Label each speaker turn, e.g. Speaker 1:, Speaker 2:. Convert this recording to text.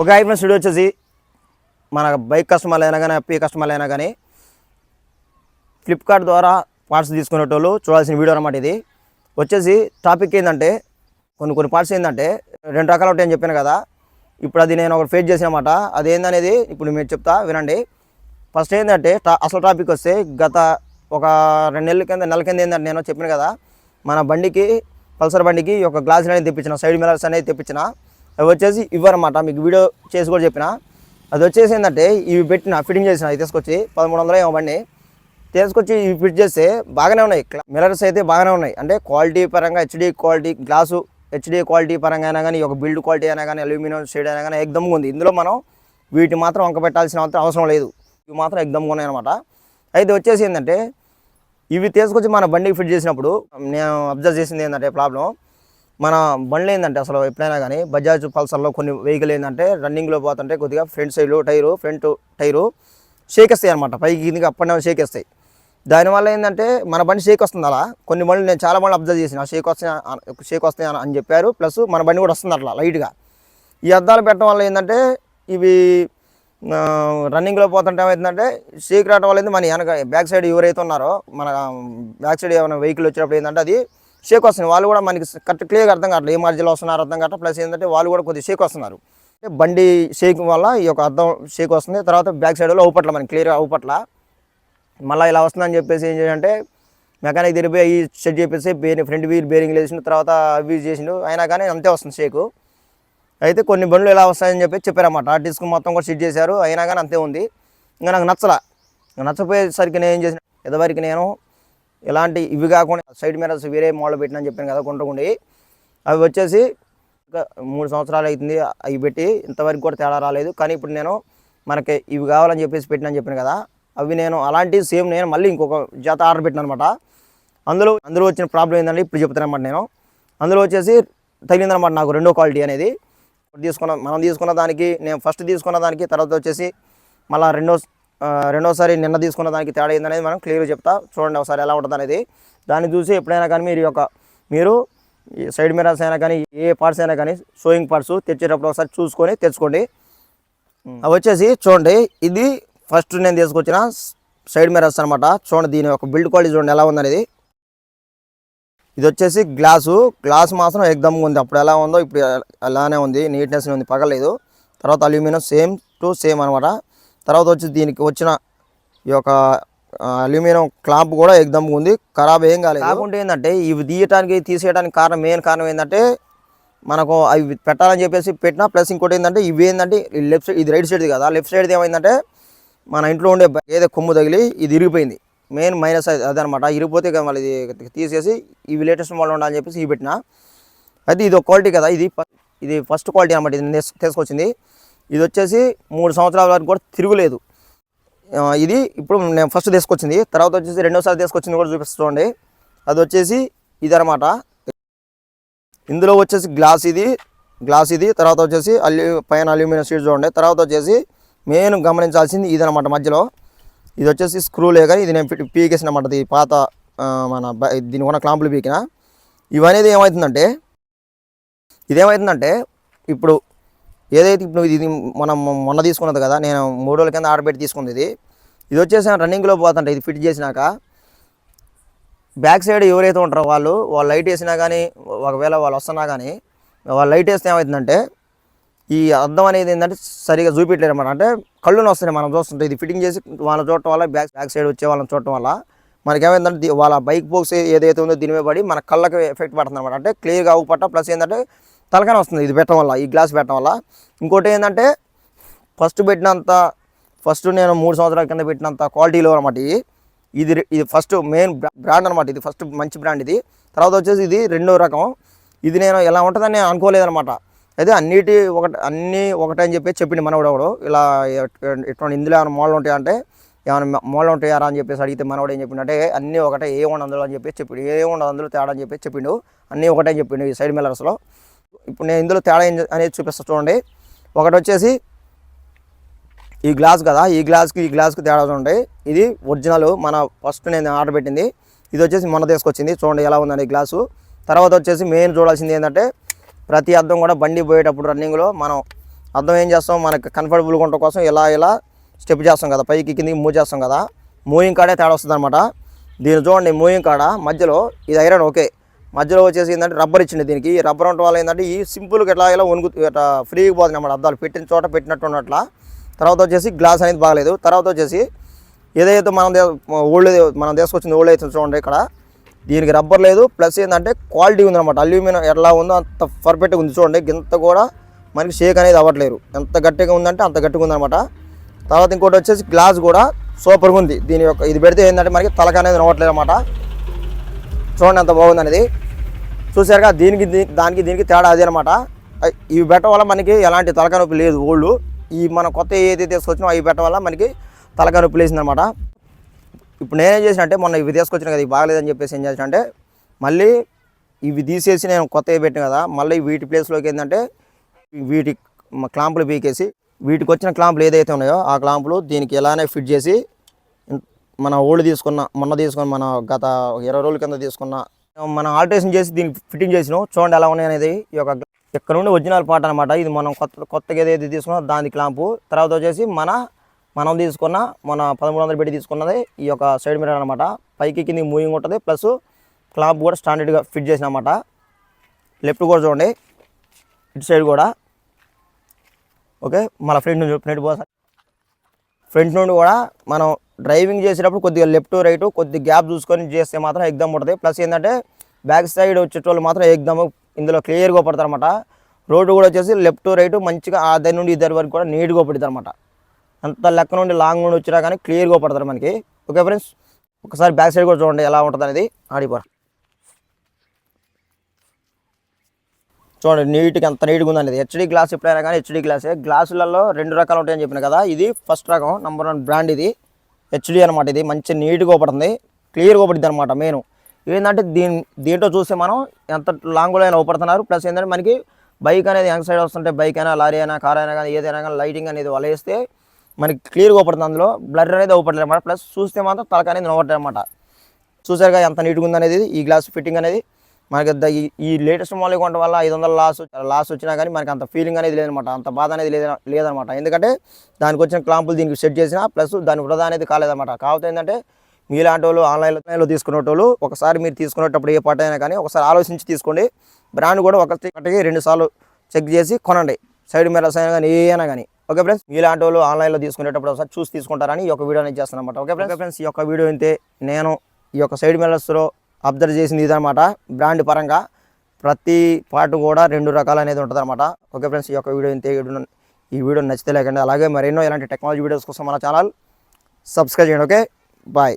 Speaker 1: ఒక iPhone studio వచ్చేసి మన బైక్ కస్టమర్లు అయినా కానీ ఎఫ్పీ కస్టమర్లు అయినా కానీ ఫ్లిప్కార్ట్ ద్వారా పార్ట్స్ తీసుకునేటోళ్ళు చూడాల్సిన వీడియో అనమాట ఇది. వచ్చేసి టాపిక్ ఏంటంటే కొన్ని కొన్ని పార్ట్స్ ఏంటంటే రెండు రకాలు ఉంటాయని చెప్పాను కదా. ఇప్పుడు అది నేను ఒకటి ఫేస్ చేసినమాట అది ఏందనేది ఇప్పుడు మీరు చెప్తా వినండి. ఫస్ట్ ఏంటంటే టా- అసలు టాపిక్ వస్తే గత ఒక రెండు నెలల కింద నెల కింద ఏంటంటే నేను చెప్పాను కదా మన బండికి పల్సర్ బండికి ఒక గ్లాస్ అనేది తెప్పించిన సైడ్ మిరర్స్ అనేది తెప్పించిన. అవి వచ్చేసి ఇవ్వరమాట మీకు వీడియో చేసి కూడా చెప్పిన. అది వచ్చేసి ఏంటంటే ఇవి పెట్టిన ఫిట్టింగ్ చేసిన అవి తీసుకొచ్చి పదమూడు వందలు ఏమో బండి తీసుకొచ్చి ఇవి ఫిట్ చేస్తే బాగానే ఉన్నాయి. మిరర్స్ అయితే బాగానే ఉన్నాయి. అంటే క్వాలిటీ పరంగా HD quality glass HD quality పరంగా అయినా కానీ ఒక బిల్డ్ క్వాలిటీ అయినా కానీ అల్యూమినియం షేడ్ అయినా కానీ ఎగ్దమ్గా ఉంది. ఇందులో మనం వీటిని మాత్రం వంక పెట్టాల్సిన మాత్రం అవసరం లేదు. ఇవి మాత్రం ఎగ్దమ్గా ఉన్నాయి అనమాట అయితే వచ్చేసి ఏంటంటే ఇవి తీసుకొచ్చి మన బండికి ఫిట్ చేసినప్పుడు నేను అబ్జర్వ్ చేసింది ఏంటంటే ప్రాబ్లం మన బండ్లు ఏంటంటే అసలు ఎప్పుడైనా కానీ బజాజ్ పల్సర్లో కొన్ని వెహికల్ ఏంటంటే రన్నింగ్లో పోతుంటే కొద్దిగా ఫ్రంట్ సైడ్లో టైరు ఫ్రంట్ టైరు షేక్ వస్తాయి అనమాట పైకి కిందకి అప్ అండ్ డౌన్ షేక్ వస్తాయి దానివల్ల ఏంటంటే మన బండి షేక్ వస్తుంది అలా. కొన్ని బండ్లు నేను చాలా బండ్లు అబ్జర్వ్ చేసిన. షేక్ వస్తాయి షేక్ వస్తాయి అని- అని చెప్పారు. ప్లస్ మన బండి కూడా వస్తుంది అట్లా లైట్గా. ఈ అద్దాలు పెట్టడం వల్ల ఏంటంటే ఇవి రన్నింగ్లో పోతుంటే ఏమవుతుందంటే షేక్ రావడం వల్ల మన వెనక బ్యాక్ సైడ్ ఎవరైతే ఉన్నారో మన బ్యాక్ సైడ్ ఏమైనా వెహికల్ వచ్చినప్పుడు ఏంటంటే అది షేక్ వస్తున్నాయి వాళ్ళు కూడా మనకి కరెక్ట్ క్లియర్గా అర్థం కావట్లేదు. ఏ మార్జిన్లో వస్తున్నారు అర్థం కావట్లేదు. ప్లస్ ఏంటంటే వాళ్ళు కూడా కొద్దిగా షేక్ వస్తున్నారు. అంటే బండి షేక్ వల్ల ఈ యొక్క అర్థం షేక్ వస్తుంది. తర్వాత బ్యాక్ సైడ్లో అవుపట్ల మనకి క్లియర్గా అవుపట్ల మళ్ళీ ఇలా వస్తుందని చెప్పేసి ఏం చేయాలంటే మెకానిక్ తిరిగిపోయి అవి సెట్ చేసేసి బేరి ఫ్రంట్ వీల్ బేరింగ్ వేసిన తర్వాత అవి చేసిండు. అయినా కానీ అంతే వస్తుంది షేకు. అయితే కొన్ని బండ్లు ఇలా వస్తాయని చెప్పి చెప్పారన్నమాట. ఆ డిస్క్ మొత్తం కూడా సెట్ చేశారు. అయినా కానీ అంతే ఉంది. ఇంకా నాకు నచ్చలా. ఇంకా నచ్చపోయేసరికి నేను ఏం చేసిన ఇదివరకు నేను ఎలాంటి ఇవి కాకుండా సైడ్ మిరర్స్ వేరే మోడల్ పెట్టినా చెప్పాను కదా గుంటకుండి అవి వచ్చేసి మూడు సంవత్సరాలు అవుతుంది అవి పెట్టి ఇంతవరకు కూడా తేడా రాలేదు. కానీ ఇప్పుడు నేను మనకి ఇవి కావాలని చెప్పేసి పెట్టినా చెప్పాను కదా అవి నేను అలాంటి సేమ్ నేను మళ్ళీ ఇంకొక జత ఆర్డర్ పెట్టిన అనమాట. అందులో అందులో వచ్చిన ప్రాబ్లం ఏంటంటే ఇప్పుడు చెప్తానమాట నేను. అందులో వచ్చేసి తగిలిందనమాట నాకు రెండో క్వాలిటీ అనేది. తీసుకున్న మనం తీసుకున్న దానికి నేను ఫస్ట్ తీసుకున్న దానికి తర్వాత వచ్చేసి మళ్ళీ రెండో రెండోసారి నిన్న తీసుకున్న దానికి తేడా ఏందనేది మనం క్లియర్గా చెప్తా. చూడండి ఒకసారి ఎలా ఉంటుంది అనేది దాన్ని చూసి ఎప్పుడైనా కానీ మీరు యొక్క మీరు సైడ్ మిరర్స్ అయినా కానీ ఏ పార్ట్స్ అయినా కానీ షోయింగ్ పార్ట్స్ తెచ్చేటప్పుడు ఒకసారి చూసుకొని తెచ్చుకోండి. అవి వచ్చేసి చూడండి ఇది ఫస్ట్ నేను తీసుకొచ్చిన సైడ్ మిరర్స్ అనమాట చూడండి దీని యొక్క బిల్డ్ క్వాలిటీ చూడండి ఎలా ఉందనేది. ఇది వచ్చేసి గ్లాసు గ్లాస్ మాత్రం ఎగ్దమ్గా ఉంది. అప్పుడు ఎలా ఉందో ఇప్పుడు అలానే ఉంది. నీట్నెస్ ఉంది. పగలేదు తర్వాత అల్యూమినియం సేమ్ టు సేమ్ అనమాట తర్వాత వచ్చి దీనికి వచ్చిన ఈ యొక్క అల్యూమినియం క్లాంప్ కూడా ఎగ్దమ్గా ఉంది. ఖరాబ్ ఏం కాలేదు. కాకుంటే ఏంటంటే ఇవి తీయటానికి తీసేయడానికి కారణం మెయిన్ కారణం ఏంటంటే మనకు అవి పెట్టాలని చెప్పేసి పెట్టినా ప్లస్ ఇంకోటి ఏంటంటే ఇవి ఏంటంటే లెఫ్ట్ సైడ్ ఇది రైట్ సైడ్ కదా? లెఫ్ట్ సైడ్ ఏమైందంటే మన ఇంట్లో ఉండే ఏదో కొమ్ము తగిలి ఇది ఇరిగిపోయింది. మెయిన్ మైనస్ అదనమాట. ఇరిగిపోతే కదా మళ్ళీ ఇది తీసేసి ఇవి లేటెస్ట్ మోడల్ ఉండాలని చెప్పేసి ఇవి పెట్టిన. అయితే ఇది ఒక క్వాలిటీ కదా ఇది ఇది ఫస్ట్ క్వాలిటీ అనమాట ఇది తీసుకొచ్చింది. ఇది వచ్చేసి మూడు సంవత్సరాల వరకు కూడా తిరుగులేదు. ఇది ఇప్పుడు నేను ఫస్ట్ తీసుకొచ్చింది. తర్వాత వచ్చేసి రెండోసారి తీసుకొచ్చింది కూడా చూపిస్తూ అది వచ్చేసి ఇది ఇందులో వచ్చేసి గ్లాస్ ఇది గ్లాస్ ఇది తర్వాత వచ్చేసి అల్యూ పైన అల్యూమినియం షీట్ చూడండి. తర్వాత వచ్చేసి మెయిన్ గమనించాల్సింది ఇది మధ్యలో. ఇది వచ్చేసి స్క్రూ లేక ఇది నేను పీకేసిన అన్నమాట ఇది పాత మన బ- దీని కొన్న క్లాంపులు పీకిన. ఇవనేది ఏమవుతుందంటే ఇదేమవుతుందంటే ఇప్పుడు ఏదైతే ఇప్పుడు ఇది మనం మొన్న తీసుకున్నది కదా నేను మూడు రోజుల కింద ఆర్డర్ పెట్టి తీసుకుంది ఇది. ఇది వచ్చేసి రన్నింగ్లో పోతుంటే ఇది ఫిట్ చేసినాక. బ్యాక్ సైడ్ ఎవరైతే ఉంటారో వాళ్ళు వాళ్ళు లైట్ వేసినా కానీ ఒకవేళ వాళ్ళు వస్తున్నా కానీ వాళ్ళు లైట్ వేస్తే ఏమవుతుందంటే ఈ అర్థం అనేది ఏంటంటే సరిగా చూపించలేరు అనమాట అంటే కళ్ళుని వస్తున్నాయి మనం చూస్తుంటే ఇది ఫిట్టింగ్ చేసి వాళ్ళని చూడటం వల్ల బ్యాక్ బ్యాక్ సైడ్ వచ్చే వాళ్ళని చూడటం వల్ల మనకేమైందంటే వాళ్ళ బైక్ బోక్స్ ఏదైతే ఉందో దీని మీద పడి మన కళ్ళకి ఎఫెక్ట్ పడుతుంది అనమాట అంటే క్లియర్గా అవ్వపట్ట ప్లస్ ఏంటంటే తలకాయ వస్తుంది ఇది పెట్టడం వల్ల ఈ గ్లాస్ పెట్టడం వల్ల. ఇంకోటి ఏంటంటే ఫస్ట్ పెట్టినంత ఫస్ట్ నేను మూడు సంవత్సరాల కింద పెట్టినంత క్వాలిటీలో అనమాట ఇది. ఇది ఇది ఫస్ట్ మెయిన్ బ్రాండ్ అనమాట ఇది ఫస్ట్ మంచి బ్రాండ్ ఇది. తర్వాత వచ్చేసి ఇది రెండో రకం. ఇది నేను ఎలా ఉంటుందని నేను అనుకోలేదనమాట అయితే అన్నిటి ఒకటి అన్నీ ఒకటే అని చెప్పి చెప్పింది మనవాడు ఒకడు ఇలా ఎటువంటి ఇందులో ఏమైనా మోడల్ ఉంటాయంటే ఏమైనా మోడల్ ఉంటాయారా అని చెప్పేసి అడిగితే మనవాడు ఏం చెప్పిండంటే అన్నీ ఒకటే ఏ ఉండదు అందులో అని చెప్పి చెప్పిండు. ఏ ఉండదు అందులో తేడా అని చెప్పి చెప్పిండు. అన్నీ ఒకటే చెప్పిండు ఈ సైడ్ మిల్లర్స్లో ఇప్పుడు నేను ఇందులో తేడా ఏం- అనేది చూపిస్తాను చూడండి. ఒకటి వచ్చేసి ఈ గ్లాస్ కదా ఈ గ్లాస్కి ఈ గ్లాస్కి తేడా చూడండి. ఇది ఒరిజినల్ మన ఫస్ట్ నేను ఆర్డర్ పెట్టింది. ఇది వచ్చేసి మొన్న తీసుకొచ్చింది. చూడండి ఎలా ఉందండి ఈ గ్లాసు. తర్వాత వచ్చేసి మెయిన్ చూడాల్సింది ఏంటంటే ప్రతి అద్దం కూడా బండి పోయేటప్పుడు రన్నింగ్లో మనం అర్థం ఏం చేస్తాం? మనకి కంఫర్టబుల్గా ఉండటం కోసం ఇలా ఇలా స్టెప్ చేస్తాం కదా పైకి కిందికి మూవ్ చేస్తాం కదా మూవింగ్ కాడే తేడా వస్తుంది అనమాట దీన్ని చూడండి మూవింగ్ కాడ మధ్యలో ఇది ఐరన్ ఓకే. మధ్యలో వచ్చేసి ఏంటంటే రబ్బర్ ఇచ్చింది దీనికి. ఈ రబ్బర్ ఉండటం వల్ల ఏంటంటే ఈ సింపుల్గా ఇట్లా ఇలా వణుకు ఇట్లా ఫ్రీగా పోతుంది అన్నమాట. అద్దాలు పెట్టిన చోట పెట్టినట్టు ఉన్నట్ల. తర్వాత వచ్చేసి గ్లాస్ అనేది బాగలేదు. తర్వాత వచ్చేసి ఏదైతే మనం ఓల్డ్ మనం తీసుకొచ్చింది ఓల్డ్ అయితే చూడండి ఇక్కడ. దీనికి రబ్బర్ లేదు. ప్లస్ ఏంటంటే క్వాలిటీ ఉందన్నమాట. అల్యూమినియం ఎలా ఉందో అంత పర్ఫెక్ట్గా ఉంది చూడండి. గింత కూడా మనకి షేక్ అనేది అవ్వట్లేదు. ఎంత గట్టిగా ఉందంటే అంత గట్టిగా ఉందన్నమాట. తర్వాత ఇంకోటి వచ్చేసి గ్లాస్ కూడా సూపర్గా ఉంది. దీని యొక్క ఇది పెడితే ఏంటంటే మనకి తలక అనేది నవ్వట్లేదు అనమాట చూడండి ఎంత బాగుంది అనేది. చూసారుగా దీనికి దానికి దీనికి తేడా అదే అనమాట ఇవి బెట్ట వల్ల మనకి ఎలాంటి తలకాయ నొప్పి లేదు ఓల్డ్. ఈ మన కొత్త ఏదైతే తీసుకొచ్చినా అవి బెట్ట వల్ల మనకి తలకాయ నొప్పి లేసింది అనమాట ఇప్పుడు నేనేం చేసినంటే మొన్న ఇవి తీసుకొచ్చిన కదా ఇవి బాగలేదని చెప్పేసి ఏం చేసిన అంటే మళ్ళీ ఇవి తీసేసి నేను కొత్తవి పెట్టిన కదా మళ్ళీ వీటి ప్లేస్లోకి ఏంటంటే వీటి క్లాంపులు పీకేసి వీటికి వచ్చిన క్లాంపులు ఏదైతే ఉన్నాయో ఆ క్లాంపులు దీనికి ఎలానే ఫిట్ చేసి మన ఓల్డ్ తీసుకున్న మొన్న తీసుకున్న మన గత ఇరవై రోజుల కింద తీసుకున్న మనం ఆల్టరేషన్ చేసి దీనికి ఫిట్టింగ్ చేసినాం. చూడండి ఎలా ఉన్నాయి అనేది ఈ యొక్క ఇక్కడ నుండి ఒరిజినల్ పార్ట్ అనమాట ఇది మనం కొత్త కొత్తగా ఏదైతే తీసుకున్నాం దాని క్లాంపు. తర్వాత వచ్చేసి మన మనం తీసుకున్న మన పదమూడు వందలు పెట్టి తీసుకున్నది ఈ యొక్క సైడ్ మిర్రర్ అనమాట పైకి కింది మూవింగ్ ఉంటుంది. ప్లస్ క్లాంప్ కూడా స్టాండర్డ్గా ఫిట్ చేసిన అనమాట లెఫ్ట్ కూడా చూడండి. ఇటు సైడ్ కూడా. ఓకే? మన ఫ్రెండ్ నుంచి ఫ్రంట్ పోసా ఫ్రంట్ నుండి కూడా మనం డ్రైవింగ్ చేసేటప్పుడు కొద్దిగా లెఫ్ట్ రైట్ కొద్ది గ్యాప్ చూసుకొని చేస్తే మాత్రం ఎగ్దమ్ ఉంటుంది ప్లస్ ఏంటంటే బ్యాక్ సైడ్ వచ్చేటోళ్ళు మాత్రం ఎగ్దమ్ ఇందులో క్లియర్గా పడతారు అనమాట రోడ్డు కూడా వచ్చేసి లెఫ్ట్ రైట్ మంచిగా ఆ దగ్గర నుండి ఇద్దరి వరకు కూడా నీట్గా పడుతుంది అనమాట అంత లెక్క నుండి లాంగ్ నుండి వచ్చినా కానీ క్లియర్గా పడతారు మనకి. ఓకే ఫ్రెండ్స్ ఒకసారి బ్యాక్ సైడ్ కూడా చూడండి ఎలా ఉంటుంది అనేది ఆడిపోరా. చూడండి నీట్గా ఎంత నీట్గా ఉందనేది. హెచ్డి గ్లాస్ ఎప్పుడైనా కానీ హెచ్డి గ్లాసే గ్లాసులలో రెండు రకాలు ఉంటాయని చెప్పిన కదా ఇది ఫస్ట్ రకం నెంబర్ వన్ బ్రాండ్ ఇది. హెచ్డి అనమాట ఇది. మంచి నీట్గా పడుతుంది క్లియర్గా పడుతుంది అనమాట మెయిన్. ఏంటంటే దీని దీంట్లో చూస్తే మనం ఎంత లాంగ్లో అయినా ఓపడుతున్నారు. ప్లస్ ఏంటంటే మనకి బైక్ అనేది యంగ్ సైడ్ వస్తుంటే బైక్ అయినా లారీ అయినా కార్ అయినా కానీ ఏదైనా కానీ లైటింగ్ అనేది వల వేస్తే మనకి క్లియర్గా ఊపడుతుంది అందులో. బ్లర్ అనేది ఊపడలేదు అనమాట ప్లస్ చూస్తే మాత్రం తలక అనేది నవ్వట్లేదు అనమాట చూసారుగా ఎంత నీట్గా ఉందనేది. ఈ గ్లాస్ ఫిట్టింగ్ అనేది. మనకి ఈ- లేటెస్ట్ మోడల్ కొనడం వల్ల ఐదు వందల లాస్ లాస్ వచ్చినా కానీ మనకి అంత ఫీలింగ్ అనేది లేదనమాట. అంత బాధ అనేది లేదు లేదనమాట. ఎందుకంటే దానికి వచ్చిన క్లాంపులు దీనికి సెట్ చేసిన ప్లస్ దాని వృధా అనేది కాలేదన్నమాట కాకపోతే ఏంటంటే మీలాంటి వాళ్ళు ఆన్లైన్లో తీసుకునేటోళ్ళు ఒకసారి మీరు తీసుకునేటప్పుడు ఏ పాట అయినా కానీ ఒకసారి ఆలోచించి తీసుకోండి. బ్రాండ్ కూడా ఒకటి రెండు సార్లు చెక్ చేసి కొనండి. సైడ్ మిర్రర్స్ అయినా కానీ ఏ అయినా కానీ. ఓకే ఫ్రెండ్స్ మీలాంటి వాళ్ళు ఆన్లైన్లో తీసుకునేటప్పుడు ఒకసారి చూసి తీసుకుంటారని ఈ యొక్క వీడియో అనేది చేస్తాను అనమాట ఓకే ఫ్రెండ్స్ ఫ్రెండ్స్ ఈ యొక్క వీడియో అయితే నేను ఈ యొక్క సైడ్ మిర్రర్స్లో అబ్జర్వ్ చేసింది ఇదనమాట బ్రాండ్ పరంగా ప్రతి పార్ట్ కూడా రెండు రకాలు అనేది ఉంటుంది అనమాట ఓకే ఫ్రెండ్స్ ఈ యొక్క వీడియో ఇంతే ఈ వీడియో నచ్చితే లేకండి అలాగే మరెన్నో ఇలాంటి టెక్నాలజీ వీడియోస్ కోసం మన ఛానల్ సబ్స్క్రైబ్ చేయండి. Okay bye.